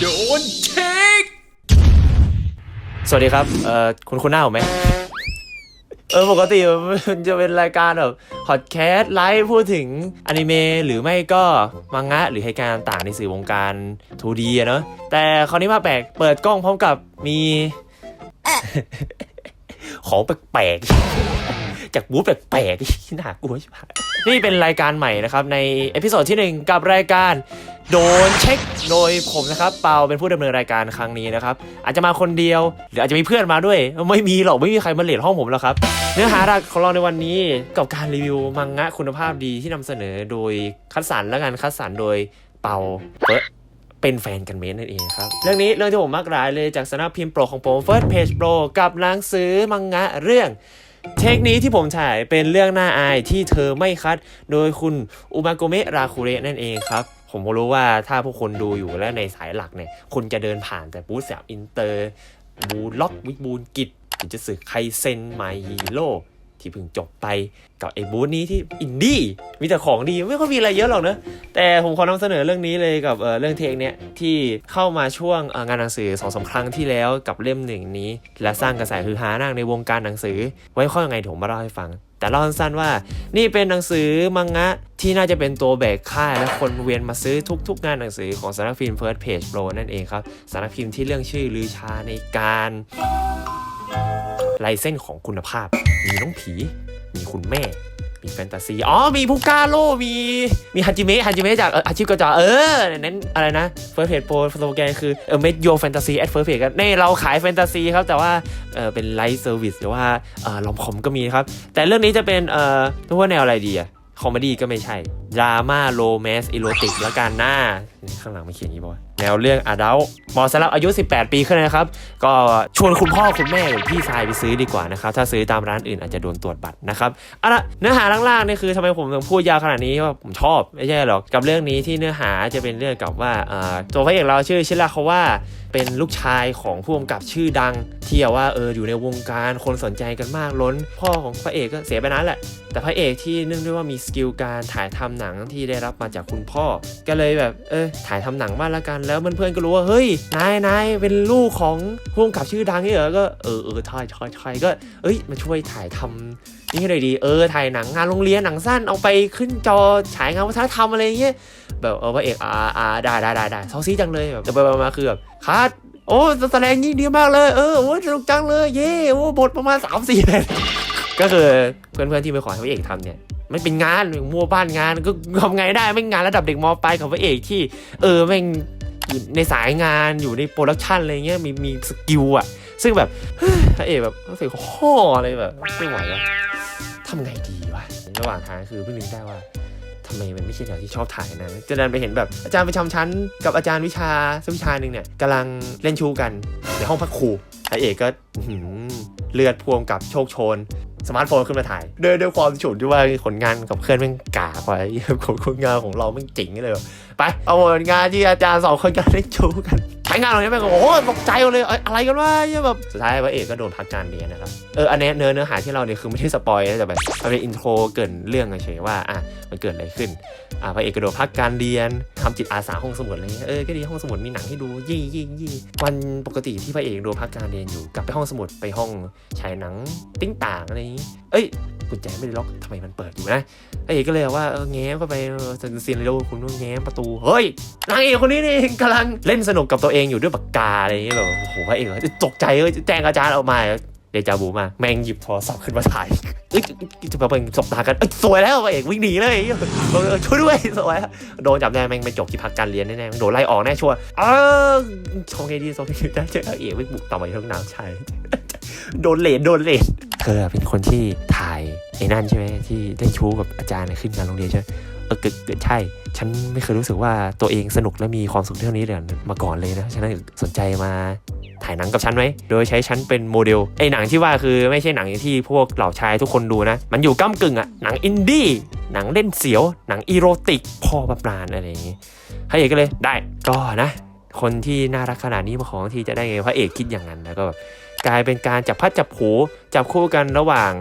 โดนเช็คสวัสดีครับ เอ่อ คุณคุณหน้าผมไหม เออ ปกติมันจะเป็นรายการแบบพอดแคสต์ไลฟ์พูดถึงอนิเมะหรือไม่ก็มังงะ หรือเหตุการณ์ต่างๆในสื่อวงการ 2D อะเนาะแต่คราวนี้มาแปลกเปิดกล้องพร้อมกับมี ของแปลกๆ จากบูธแปลกๆน่ากลัวใช่ไหมนี่เป็นรายการใหม่นะครับ ในเอพิโซดที่ 1 กับรายการโดนเช็คโดยผมนะครับ เปาเป็นผู้ดำเนินรายการครั้งนี้นะครับ อาจจะมาคนเดียว หรืออาจจะมีเพื่อนมาด้วย ไม่มีหรอก ไม่มีใครมาเลทห้องผมหรอกครับ เนื้อหาหลักของเราในวันนี้กับการรีวิวมังงะคุณภาพดีที่นำเสนอโดยคัดสรรและการคัดสรรโดยเปาเปิดเป็นแฟนกันเมนนั่นเองครับ เรื่องนี้เรื่องที่ผมมักหลายเลยจากสำนักพิมพ์โปรของผม First Page Pro กับหนังสือมังงะเรื่อง เทคนี้ที่ผมถ่ายเป็นเรื่องน่าอายที่เธอไม่คัด โดยคุณอุมาโกเมะราคุเระนั่นเองครับ ผมก็รู้ว่าถ้าพวกคนดูอยู่และในสายหลักเนี่ยคุณจะเดินผ่านแต่บูธแบบอินเตอร์บูล็อกวิบูลกิจถึงจะสึกไคเซนไมฮีโร่ ที่เพิ่งจบไปกับไอ้บูธนี้ที่อินดี้มีแต่ของดีไม่ค่อยมีอะไรเยอะหรอกเนอะแต่ผมขอนำเสนอเรื่องนี้เลยกับเอ่อเรื่องเทคเนี้ยที่เข้ามาช่วงงานหนังสือสองสาครั้งที่แล้วกับเล่มหนึ่งนี้ และสร้างกระแสฮือฮานักในวงการหนังสือ ไว้ข้อยังไงผมมาเล่าให้ฟัง แต่เล่าสั้นๆว่า นี่เป็นหนังสือมังงะที่น่าจะเป็นตัวแบกค่ายและคนเวียนมาซื้อทุก ๆ งานหนังสือของสำนักพิมพ์ First Page Pro นั่นเองครับสำนักพิมพ์ที่เรื่องชื่อลือชาในการ ลายเส้นของคุณภาพ มีน้องผี มีคุณแม่ มีแฟนตาซี อ๋อ มีพุกาโล มี มีฮัจิเมะ ฮัจิเมะจากอาชีพกระจาเออเน้นอะไรนะ First Page Pro สโลแกนคือเออ make your fantasy at first page กันนี่เราขายแฟนตาซีครับ แต่ว่าเออเป็นไลฟ์เซอร์วิสหรือว่าเออลอมคอมก็มีครับ แต่เรื่องนี้จะเป็นเออเรียกว่าแนวอะไรดีอะคอมเมดี้ก็ไม่ใช่ดราม่าโรแมนต์อีโรติกแล้วกันหน้าข้างหลังไม่เขียนอย่างนี้ป่ะแนวเรื่องอดัลเหมาะสำหรับอายุ 18 ปีขึ้นนะครับ ก็ชวนคุณพ่อคุณแม่หรือพี่ชายไปซื้อดีกว่านะครับ ถ้าซื้อตามร้านอื่นอาจจะโดนตรวจบัตรนะครับเอาละเนื้อหาล่างๆนี่คือทำไมผมถึงพูดยาวขนาดนี้ว่าผมชอบไม่ใช่หรอกกับเรื่องนี้ที่เนื้อหาจะเป็นเรื่องกับว่าเอ่อตัวพระเอกเราชื่อชิราเขาว่าเป็นลูกชายของผู้กำกับชื่อดัง ที่ว่าเอออยู่ในวงการคนสนใจกันมากล้น พ่อของพระเอกก็เสียไปนานแหละ แต่พระเอกที่เนื่องด้วยว่ามีสกิลการถ่ายทำหนังที่ได้รับมาจากคุณพ่อก็เลยแบบเออถ่ายทำหนังบ้างละกันแล้วเพื่อนๆก็รู้ว่าเฮ้ยนายนายเป็นลูกของผู้กำกับชื่อดังนี่เหรอก็เออเออใช่ใช่ใช่ก็เอ้ยมาช่วยถ่ายทำนี่ให้หน่อยดีเออถ่ายหนังงานโรงเรียนหนังสั้นเอาไปขึ้นจอฉายงานวัฒนธรรมอะไรเงี้ยแบบเออพระเอกอ่าอ่าได้ได้ได้ได้ซาซีจังเลยแบบจะไปมาคือแบบคัดโอ้แสดงยิ่งดีมากเลยเออโอ้สนุกจังเลยเย่โอ้บทประมาณ3 4เลยก็คือเพื่อนๆที่ไปขอให้พระเอกทำเนี่ย ไม่เป็นงานมัวบ้านงานก็ทำไงได้ไม่งานระดับเด็กมปลายของพระเอกที่ เออแม่งอยู่ในสายงานอยู่ในโปรดักชันอะไรเงี้ยมีมีสกิลอะซึ่งแบบพระเอกแบบรู้สึกห่ออะไรแบบไม่ไหวแล้วทำไงดีวะระหว่างทางคือเพิ่งนึกได้ว่าทำไมมันไม่ใช่แนวที่ชอบถ่ายนะจะดันไปเห็นแบบอาจารย์ประจำชั้นกับอาจารย์วิชาสักวิชาหนึ่งเนี่ยกำลังเล่นชูกันในห้องพักครูพระเอกก็เลือดพวงกับโชคชน สมาร์ทโฟนขึ้นมาถ่ายด้วยด้วยความฉุนที่ว่าผลงานกับเพื่อนแม่งกากไปผลงานของเราแม่งจริงเลย ไป เอาผลงานที่อาจารย์สองคนกันเล่นชูกัน ใช้งานเราเนี้ยแม่งโอ้โหตกใจเลยเอ้ยอะไรกันวะเนี่ยแบบสุดท้ายพระเอกก็โดนพักการเรียนนะครับเอออันเนี้ยเนื้อเนื้อหาที่เราเนี่ยคือไม่ใช่สปอยนะแต่แบบมันเป็นอินโทรเกรินเรื่องเฉยๆว่าอะมันเกิดอะไรขึ้นอ่าพระเอกกระโดดพักการเรียนทำจิตอาสาห้องสมุดอะไรเงี้ยเออก็ดีห้องสมุดมีหนังให้ดูยี่ยี่ยี่วันปกติที่พระเอกโดนพักการเรียนอยู่กลับไปห้องสมุดไปห้องฉายหนังติ้งต่างอะไรอย่างงี้เอ้ยกุญแจไม่ได้ล็อกทำไมมันเปิดอยู่นะพระเอกก็เลยบอกว่าเออแง้มเข้าไปเออซีนเรโดคุณต้องแง้มประตูเฮ้ยนางเอกคนนี้นี่เองกำลังเล่นสนุกกับตัวเองอยู่ด้วยปากกาอะไรอย่างเงี้ยแบบโอ้โหพระเอกจะตกใจเอ้ยแจ้งอาจารย์ออกมาเดจาบูมาแม่งหยิบโทรศัพท์ขึ้นมาถ่ายเอ้ยจะมาเป็นสบตากันเอ้ยสวยแล้วพระเอกวิ่งหนีเลยช่วยด้วยสวยโดนจับได้แม่งไม่จบที่พักการเรียนแน่ๆโดนไล่ออกแน่ชัวร์เออชงไงดีชงไงดีได้เจอพระเอกวิ่งบุกต่อมาที่ห้องน้ำใช่โดนเลนโดนเลนเธอเป็นคนที่ถ่ายไอ้นั่นใช่ไหมที่เล่นชู้กับอาจารย์ขึ้นงานโรงเรียนใช่ไหม เออเกิดเกิดใช่ ฉันไม่เคยรู้สึกว่าตัวเองสนุกและมีความสุขเท่านี้เลยมาก่อนเลยนะฉะนั้นสนใจมาถ่ายหนังกับฉันไหม โดยใช้ฉันเป็นโมเดล ไอ้หนังที่ว่าคือไม่ใช่หนังที่พวกเหล่าชายทุกคนดูนะ มันอยู่ก้ากึ่งอะหนังอินดี้ หนังเล่นเสียว หนังอีโรติก พ่อประปรานอะไรอย่างงี้พระเอกก็เลยได้ ก็นะ คนที่น่ารักขนาดนี้มาของที่จะได้ไงพระเอกคิดอย่างนั้นแล้วก็แบบกลายเป็นการจับพัดจับผูจับคู่กันระหว่าง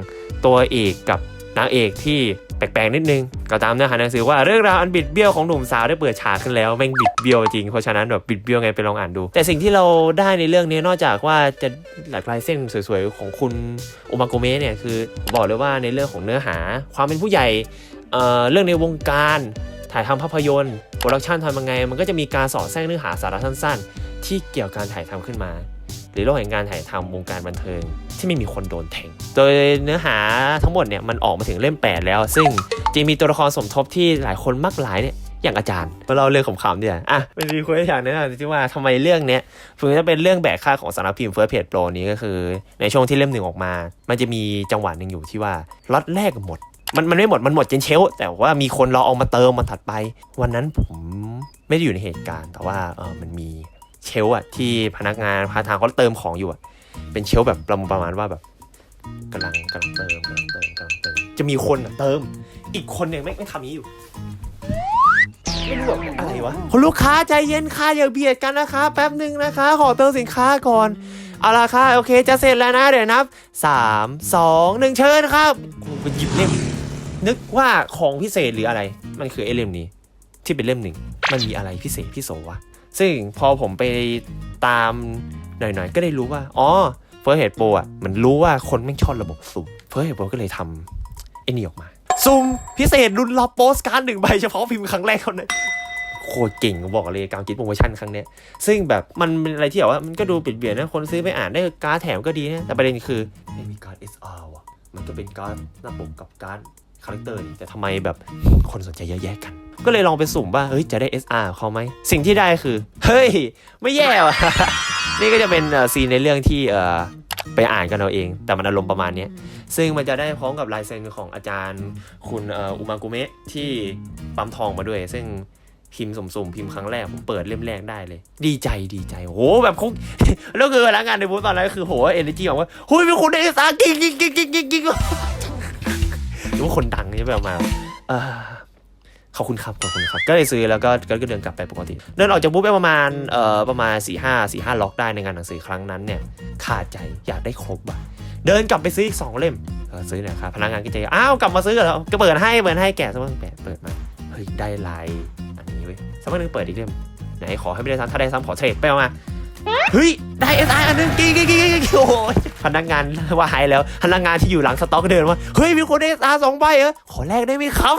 ตัวเอกกับนางเอกที่ แปลกๆนิดนึง ก็ตามเนื้อหาหนังสือว่าเรื่องราวอันบิดเบี้ยวของหนุ่มสาวได้เปิดฉากขึ้นแล้วแม่งบิดเบี้ยวจริงเพราะฉะนั้นแบบบิดเบี้ยวไงไปลองอ่านดู แต่สิ่งที่เราได้ในเรื่องนี้นอกจากว่าจะหลากหลายเส้นสวยๆของคุณโอมาโกเมะเนี่ยคือบอกเลยว่าในเรื่องของเนื้อหา ความเป็นผู้ใหญ่เอ่อเรื่องในวงการถ่ายทำภาพยนตร์โปรดักชันทำยังไง มันก็จะมีการสอดแทรกเนื้อหาสาระสั้น ๆ ที่เกี่ยวกับการถ่ายทำขึ้นมา รือโลกแห่งการถ่ายทำวงการบันเทิง ที่ไม่มีคนโดนแทง โดยเนื้อหาทั้งหมดเนี่ยมันออกมาถึงเล่ม 8 แล้ว ซึ่งจริงมีตัวละครสมทบที่หลายคนมักหลายเนี่ยอย่างอาจารย์มาเล่าเรื่องขำๆเนี่ยอะเป็นรีคุยอย่างนึงนะที่ว่าทำไมเรื่องเนี้ยถึงจะเป็นเรื่องแบกค่าของสำนักพิมพ์เฟิร์สเพจโปรนี้ก็คือ ในช่วงที่เล่มหนึ่งออกมา มันจะมีจังหวะหนึ่งอยู่ที่ว่าล็อตแรกหมด มันมันไม่หมดมันหมดจนเชลฟ์แต่ว่ามีคนรอเอามาเติมมันถัดไป วันนั้นผมไม่ได้อยู่ในเหตุการณ์ แต่ว่าเออมันมี เชลฟ์อะที่พนักงานพาทางเขาเติมของอยู่อะเป็นเชลฟ์แบบประมาณประมาณว่าแบบกำลังกำลังเติมกำลังเติมกำลังเติมจะมีคนอะเติม อีกคนเนี่ยไม่ไม่ทำนี้อยู่ไม่รู้แบบอะไรวะคุณลูกค้าใจเย็นค่ะอย่าเบียดกันนะคะ แป๊บหนึ่งนะคะ ขอเติมสินค้าก่อนเอาละค่ะโอเคจะเสร็จแล้วนะเดี๋ยวนับสามสองหนึ่งเชิญครับกูไปหยิบเล่มนึกว่าของพิเศษหรืออะไร มันคือไอ้เล่มนี้ ที่เป็นเล่มหนึ่ง มันมีอะไรพิเศษพิโสวะ ซึ่งพอผมไปตามหน่อยๆ ก็ได้รู้ว่า อ๋อเฟิร์สเฮดโปรอะ มันรู้ว่าคนแม่งชอบระบบสุ่มเฟิร์สเฮดโปรก็เลยทำไอ้นี่ออกมาสุ่มพิเศษรุ่นรับโปสการ์ดหนึ่งใบเฉพาะพิมพ์ครั้งแรกเท่านั้นโคตรเก่งบอกเลยการคิดโปรโมชั่นครั้งเนี้ย ซึ่งแบบมันเป็นอะไรที่แบบว่ามันก็ดูเปลี่ยนๆนะ คนซื้อไปอ่านได้การ์ดแถมก็ดีนะ แต่ประเด็นคือไม่มีการ์ด SR ว่ะ มันก็เป็นการ์ดหน้าปกกับการ์ด คาแรคเตอร์นี่แต่ทำไมแบบคนสนใจเยอะแยะกัน ก็เลยลองไปสุ่มว่าเฮ้ยจะได้ SR ของเขาไหมสิ่งที่ได้คือ เฮ้ย ไม่แย่ว่ะ นี่ก็จะเป็นเอ่อซีนในเรื่องที่เอ่อไปอ่านกันเอาเอง แต่มันอารมณ์ประมาณนี้ซึ่งมันจะได้พร้อมกับลายเซ็นของอาจารย์คุณอุมากุเมะที่ปั๊มทองมาด้วย ซึ่งพิมพ์สุ่มพิมพ์ครั้งแรกผมเปิดเล่มแรกได้เลย ดีใจดีใจโหแบบคงแล้วคือพนักงานในบูธตอนนั้นก็คือโหเอเนจีบอกว่าเฮ้ยเป็นคนเอสอาร์กิ๊กกิ๊กกิ๊กกิ๊กกิ๊กกิ๊ก อว่าคนดังใช่ไหมออกมาเอ่อขอบคุณครับขอบคุณครับ ก็เลยซื้อแล้วก็ก็เดินกลับไปปกติ เดินออกจากบูธไปประมาณเอ่อประมาณ4ี่ห้าสี่ห้าล็อกได้ในงานหนังสือครั้งนั้นเนี่ยขาดใจอยากได้ครบอะเดินกลับไปซื้ออีกสองเล่มเออซื้อหนะครับพนักงานก็ใจอ้าวกลับมาซื้อเหรอก็เปิดให้เปิดให้แกะสักพักแปะเปิดมาเฮ้ยได้ลายอันนี้เว้ยสักพักหนึงเปิดอีกเล่มไหนขอให้ไม่ได้ซ้ำถ้าได้ซ้ำขอเทรดไปเอามาเฮ้ยได้เอสไออันนึงกิ๊กกิ๊กกิ๊กกิ๊กโอ้ย พนักงานว่าหายแล้ว พนักงานที่อยู่หลังสต็อกก็เดินมาเฮ้ยมีคนเอสไอสองใบเหรอขอแลกได้ไหมครับ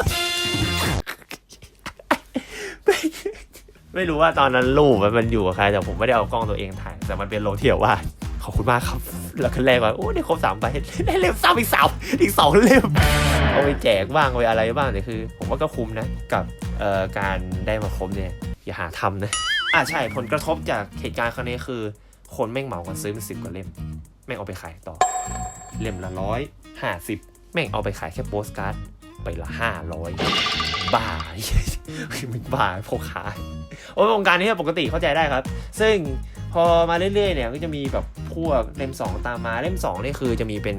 ไม่รู้ว่าตอนนั้นรูปมันอยู่กับใครแต่ผมไม่ได้เอากล้องตัวเองถ่ายแต่มันเป็นโลเทียวว่าขอบคุณมากครับ แล้วก็แรกว่าโอ้ได้ครบสามใบได้เล่มซ้ำอีกสามอีกสองเล่มเอาไปแจกบ้างเอาไปอะไรบ้างแต่คือ ผมว่าก็คุ้มนะกับการได้มาครบเนี่ยอย่าหาทำนะอ่าใช่ผลกระทบจากเหตุการณ์ครั้งนี้คือ คนแม่งเหมากันซื้อเป็นสิบกว่าเล่ม แม่งเอาไปขายต่อ เล่มละร้อยห้าสิบแม่งเอาไปขายแค่โปสการ์ดไปละห้าร้อยบ้ามึงบ้าพวกขายโอ้ยวงการนี้ปกติเข้าใจได้ครับ ซึ่งพอมาเรื่อยๆเนี่ยก็จะมีแบบพวกเล่ม2ตามมาเล่ม2นี่คือจะมีเป็น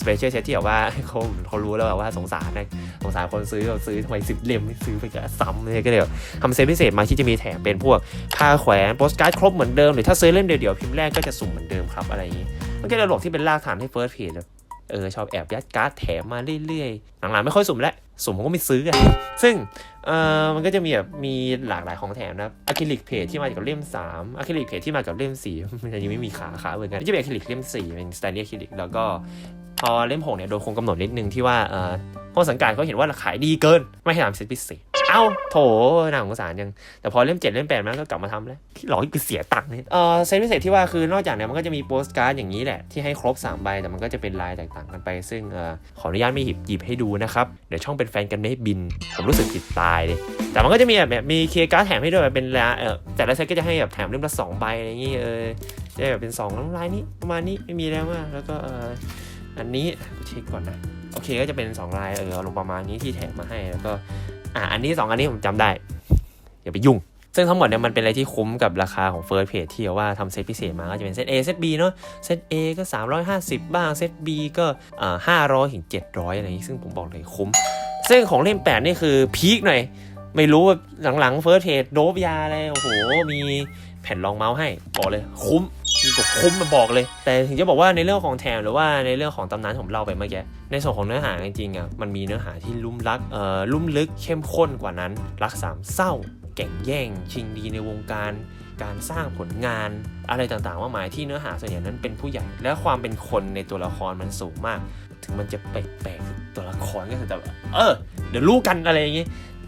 สเปเชียลเซตที่แบบว่าเขาเขารู้แล้วแบบว่าสงสารนะสงสารคนซื้อแบบซื้อทำไมสิบเล่มไม่ซื้อไปแค่ซ้ำเลยก็เลยแบบทำเซตพิเศษมาที่จะมีแถมเป็นพวกผ้าแขวนโปสการ์ดครบเหมือนเดิมหรือถ้าซื้อเล่มเดียวๆพิมพ์แรกก็จะสุ่มเหมือนเดิมครับอะไรอย่างนี้ มันก็จะหลบที่เป็นรากฐานให้เฟิร์สเพจเออชอบแอบยัดการ์ดแถมมาเรื่อยๆ หลังๆไม่ค่อยสุ่มแล้วสุ่มผมก็ไม่ซื้อกันซึ่งเออมันก็จะมีแบบมีหลากหลายของแถมนะอะคริลิกเพจที่มากับเล่ม3อะคริลิกเพจที่มากับเล่ม4มันยังไม่มีขาขาเหมือนกันจะเป็นอะคริลิกเล่ม4เป็นสแตนดี้อะคริลิกแล้วก็พอเล่ม6เนี่ยโดนคงกำหนดนิดนึงที่ว่าเออผู้สังกัดเขาเห็นว่าขายดีเกินไม่ให้ทำเซตพิเศษ เอ้าโถน่าสงสารยัง แต่พอเล่ม7เล่ม8มันก็กลับมาทำแล้วที่หลอกคือเสียตังค์เนี่ยเออเซตพิเศษที่ว่าคือนอกจากเนี่ยมันก็จะมีโปสการ์ดอย่างนี้แหละที่ให้ครบ3ใบแต่มันก็จะเป็นลายแตกต่างกันไป ซึ่งเออขออนุญาตไม่หยิบหยิบให้ดูนะครับเดี๋ยวช่องเป็นแฟนกันไม่ให้บิน ผมรู้สึกผิดตายเลยแต่มันก็จะมีแบบมีเคการ์ดแถมให้ด้วยแบบเป็นละเออแต่ละเซตก็จะให้แบบแถมเล่มละสองใบอะไรอย่างงี้เออจะแบบเป็นสองลายนี้ประมาณนี้ไม่มีแล้วมากแล้วก็เอออันนี้เช็คก่อนนะโอเคก็จะเป็นสองลายเออลงประมาณนี้ที่แถมมาให้แล้วก็ อะอันนี้สองอันนี้ผมจำได้ อย่าไปยุ่ง ซึ่งทั้งหมดเนี่ยมันเป็นอะไรที่คุ้มกับราคาของ First Page ที่ว่าทำเซตพิเศษมาก็จะเป็นเซต A เซต B เนาะเซต A ก็ 350 บ้างเซต B ก็อ่า500ถึง700 อะไรอย่างนี้ซึ่งผมบอกเลยคุ้ม ซึ่งของเล่มแปดนี่คือพีคหน่อยไม่รู้ว่าหลังๆเฟิร์สเทดโดบยาอะไรโอ้โหมีแผ่นรองเมาส์ให้บอกเลยคุ้ม ยิ่งกว่าคุ้มมาบอกเลย แต่ถึงจะบอกว่าในเรื่องของแถมหรือว่าในเรื่องของตำนานผมเล่าไปเมื่อกี้ในส่วนของเนื้อหาจริงๆอะมันมีเนื้อหาที่ลุ่มลักเอ่อลุ่มลึกเข้มข้นกว่านั้น รักสามเศร้าแก่งแย่ง ชิงดีในวงการ การสร้างผลงานอะไรต่างๆว่าหมายที่เนื้อหาส่วนใหญ่นั้นเป็นผู้ใหญ่ และความเป็นคนในตัวละครมันสูงมาก ถึงมันจะแปลกๆตัวละครก็แต่แบบเออ เดี๋ยวรู้กันอะไรอย่างงี้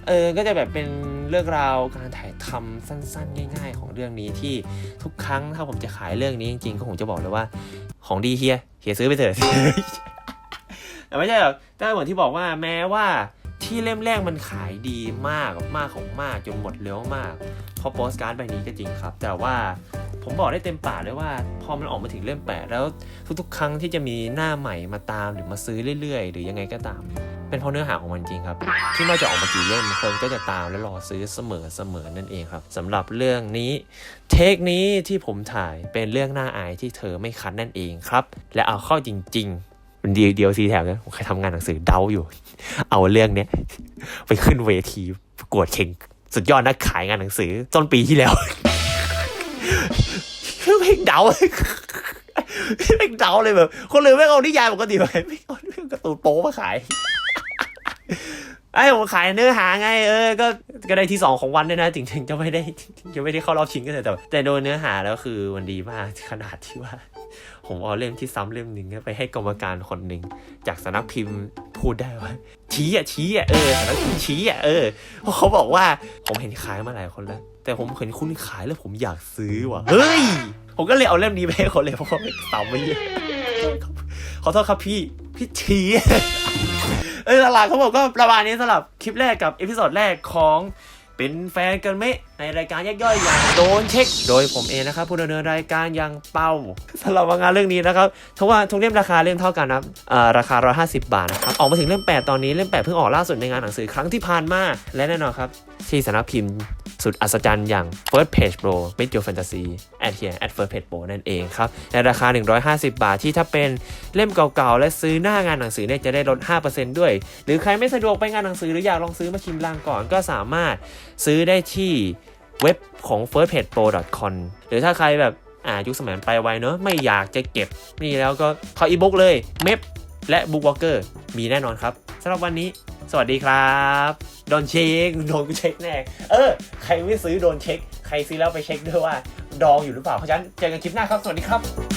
เออก็จะแบบเป็นเรื่องราวการถ่ายทำสั้น ๆ ง่าย ๆ ของเรื่องนี้ที่ทุกครั้งถ้าผมจะขายเรื่องนี้จริงๆก็ผมจะบอกเลยว่าของดีเฮียเฮียซื้อไปเถอะแต่ไม่ใช่หรอกแต่เหมือนที่บอกว่าแม้ว่าที่เล่มแรกมันขายดีมากมากของมากจนหมดเร็วมากพราะโปสการ์ดใบนี้ก็จริงครับ แต่ว่าผมบอกได้เต็มปากเลยว่า พอมันออกมาถึงเล่มแปดแล้วทุกๆ ครั้งที่จะมีหน้าใหม่มาตามหรือมาซื้อเรื่อยๆ หรือยังไงก็ตาม เป็นเพราะเนื้อหาของมันจริงครับ ที่ไมาจะออกมากี่เล่มคนก็จะตามและรอซื้อเสมอเสมอนั่นเองครับสำหรับเรื่องนี้ เทคนี้ที่ผมถ่ายเป็นเรื่องน่าอายที่เธอไม่คัดนั่นเองครับ และเอาเข้าจริงๆเป็นเดียวเดียวซีแถวนะผมเคยทำงานหนังสือเดาอยู่ เอาเรื่องเนี้ยไปขึ้นเวทีประกวดเข่งสุดยอดนักขายงานหนังสือต้นปีที่แล้วไม่เดาไม่เดาเลยแบบ คนเลยไม่เอานิยายปกติไปไม่เอาเรื่องการ์ตูนโป๊มาขาย ไอ้ผมขายเนื้อหาไงเออก็ก็ได้ที่สองของวันด้วยนะถึงถึงจะไม่ได้จะไม่ได้เข้ารอบชิงก็เถอะแต่แต่โดยเนื้อหาแล้วคือมันดีมากขนาดที่ว่า ผมเอาเล่มที่ซ้ำเล่มหนึ่งไปให้กรรมการคนหนึ่งจากสำนักพิมพ์พูดได้ว่าชี้อะชี้อะเออสำนักพิมพ์ชี้อะเออเขาบอกว่าผมเห็นขายมาหลายคนแล้ว แต่ผมเห็นคุณขายแล้วผมอยากซื้อว่ะเฮ้ยผมก็เลยเอาเล่มนี้ไปให้คนเลยเพราะว่าไม่ซ้ำไปเยอะขอโทษครับพี่พี่ชี้ เออหลักๆเขาบอกก็ประมาณนี้สำหรับคลิปแรกกับเอพิโซดแรกของเป็นแฟนกันไหมในรายการย่อยๆอย่างโดนเช็ค โดยผมเองนะครับผู้ดำเนินรายการอย่างเป้าสำหรับงานเรื่องนี้นะครับทุกว่าทุกเล่มราคาเล่มเท่ากันนะราคา 150 บาทนะครับออกมาถึงเล่ม 8 ตอนนี้เล่ม 8 เพิ่งออกล่าสุดในงานหนังสือครั้งที่ผ่านมาและแน่นอนครับ ที่สำนักพิมพ์สุดอัศจรรย์อย่าง First Page Pro Meet Your Fantasy at here at First Page Pro นั่นเองครับในราคา 150 บาทที่ถ้าเป็นเล่มเก่าๆ และซื้อหน้างานหนังสือเนี่ยจะได้ลด 5%ด้วย หรือใครไม่สะดวกไปงานหนังสือหรืออยากลองซื้อมาชิมลางก่อนก็สามารถซื้อได้ที่ เว็บของ firstpagepro.com หรือถ้าใครแบบอ่ายุคสมัยมันไปไวเนอะไม่อยากจะเก็บ นี่แล้วก็เข้าอีบุ๊กเลยเมพและบุ๊กวอลเกอร์มีแน่นอนครับสำหรับวันนี้ สวัสดีครับโดนเช็คโดนกูเช็คแน่เออ ใครไม่ซื้อโดนเช็ค ใครซื้อแล้วไปเช็คด้วยว่า ดองอยู่หรือเปล่าเพราะฉะนั้นเจอกันคลิปหน้าครับ สวัสดีครับ